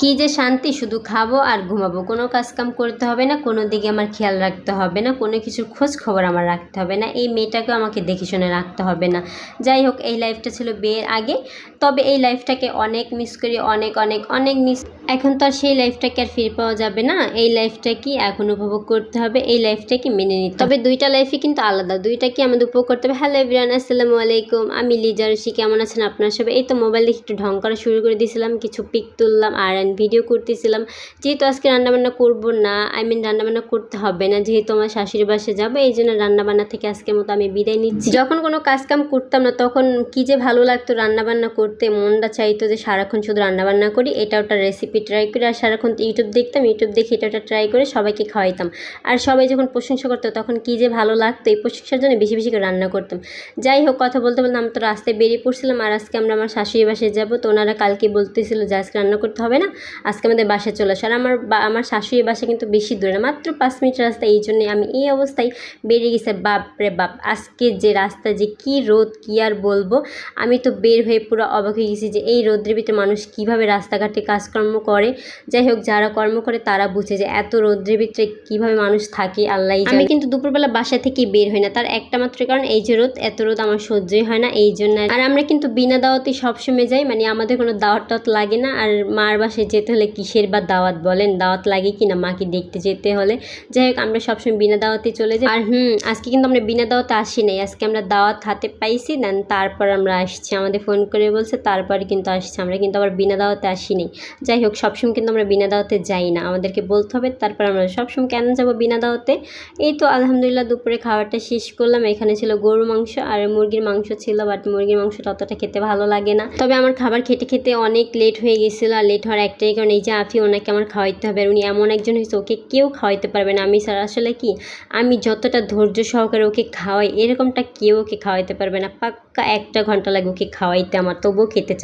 কি যে শান্তি, শুধু খাব আর ঘুমাবো। কোনো কাজ কাম করতে হবে না, কোনো দিকে আমার খেয়াল রাখতে হবে না, কোনো কিছুর খোঁজ খবর আমার রাখতে হবে না। এই মেয়েটাকেও আমাকে দেখে শুনে রাখতে হবে না। যাই হোক, এই লাইফটা ছিল বিয়ের আগে। তবে এই লাইফটাকে অনেক মিস করি, অনেক অনেক অনেক মিস এখন তো আর সেই লাইফটাকে আর ফিরে পাওয়া যাবে না। এই লাইফটা কি এখন উপভোগ করতে হবে, এই লাইফটাকে মেনে নিতে তবে দুইটা লাইফই কিন্তু আলাদা। দুইটা কি আমাদের উপভোগ করতে হবে? হ্যালো এভরিওয়ান আসসালামু আলাইকুম। আমি লিজা রশি কেমন আছেন আপনার সবাই? এই তো মোবাইল দেখে একটু ঢং করা শুরু করে দিয়েছিলাম। কিছু পিক তুললাম আর ভিডিও করতেছিলাম, যেহেতু আজকে রান্নাবান্না করব না আই মিন রান্নাবান্না করতে হবে না, যেহেতু আমার শাশুড়ি বাসে যাব, এই জন্য রান্নাবান্না থেকে আজকের মতো আমি বিদায় নিচ্ছি। যখন কোনো কাজকাম করতাম না, তখন কি যে ভালো লাগতো রান্নাবান্না করতে, মনটা চাইতো যে সারাক্ষণ শুধু রান্নাবান্না করি, এটা ওটা রেসিপি ট্রাই করি, আর সারাক্ষণ ইউটিউব দেখতাম ইউটিউব দেখে এটা ওটা ট্রাই করে সবাইকে খাওয়াইতাম। আর সবাই যখন প্রশংসা করতো, তখন কি যে ভালো লাগতো, এই প্রশংসার জন্য বেশি বেশি করে রান্না করতাম। যাই হোক, কথা বলতে বলতে আমরা তো রাস্তায় বেরিয়ে পড়ছিলাম, আর আজকে আমরা আমার শাশুড়ি বাসায় যাব, তো ওনারা কালকে বলতেছিল যে আজকে রান্না করতে হবে না আজকে আমাদের বাসায় চলে আসো। আর আমার আমার শাশুড়ি বাসা কিন্তু বেশি দূরে না, মাত্র পাঁচ মিনিট রাস্তা, এই জন্যে আমি এই অবস্থায় বেরিয়ে গেছে। বাপ রে বাপ, আজকে যে রাস্তা, যে কি রোদ, কি আর বলব? আমি তো বের হয়ে পুরো অবাক হয়ে গেছি যে এই রোদ্রের ভিতরে মানুষ কীভাবে রাস্তাঘাটে কাজকর্ম করে। যাই হোক, যারা কর্ম করে তারা বুঝে যে এত রোদ্রের ভিতরে কীভাবে মানুষ থাকে, আল্লাহ আমি কিন্তু দুপুরবেলা বাসা থেকে বের হই না, তার একটা মাত্র কারণ, এই যে রোদ, এত রোদ আমার সহ্যই হয় না, এই জন্য। আর আমরা কিন্তু বিনা দাওয়াতে সবসময় যাই মানে আমাদের কোনো দাওয়াত লাগে না, আর মার বাসায় যেতে হলে কিসের বা দাওয়াত বলেন? দাওয়াত লাগে কি না মাকে দেখতে যেতে হলে? যাই হোক, আমরা সবসময় বিনা দাওয়াতে চলে যাই। আর হুম, আজকে কিন্তু আমরা বিনা দাওয়াতে আসি নাই। আজকে আমরা দাওয়াত হাতে পাইছি, দেন তারপর আমরা আসছি। আমাদের ফোন করে বলছে, তারপরে কিন্তু আসছি। আমরা কিন্তু আবার বিনা দাওয়াতে আসিনি যাই হোক, সবসময় কিন্তু আমরা বিনা দাওয়াতে যাই না। আমাদেরকে বলতে হবে, তারপর আমরা সবসময় কেন যাব বিনা দাওয়াতে? এই তো আলহামদুলিল্লাহ দুপুরে খাবারটা শেষ করলাম। এখানে ছিল গরু মাংস আর মুরগির মাংস ছিল বাট মুরগির মাংসটা অতটা খেতে ভালো লাগে না। তবে আমার খাবার খেতে খেতে অনেক লেট হয়ে গেছিল, আর লেট হওয়ার একটাই কারণ এই যে আফি ওনাকে আমার খাওয়াইতে হবে আর উনি এমন একজন হয়েছে ওকে কেউ খাওয়াইতে পারবে না। আমি স্যার, আসলে কি? আমি যতটা ধৈর্য সহকারে ওকে খাওয়াই, এরকমটা কেউ ওকে খাওয়াইতে পারবে না। পাক্কা একটা ঘণ্টা লাগে ওকে খাওয়াইতে, আমার তবুও খেতে চায়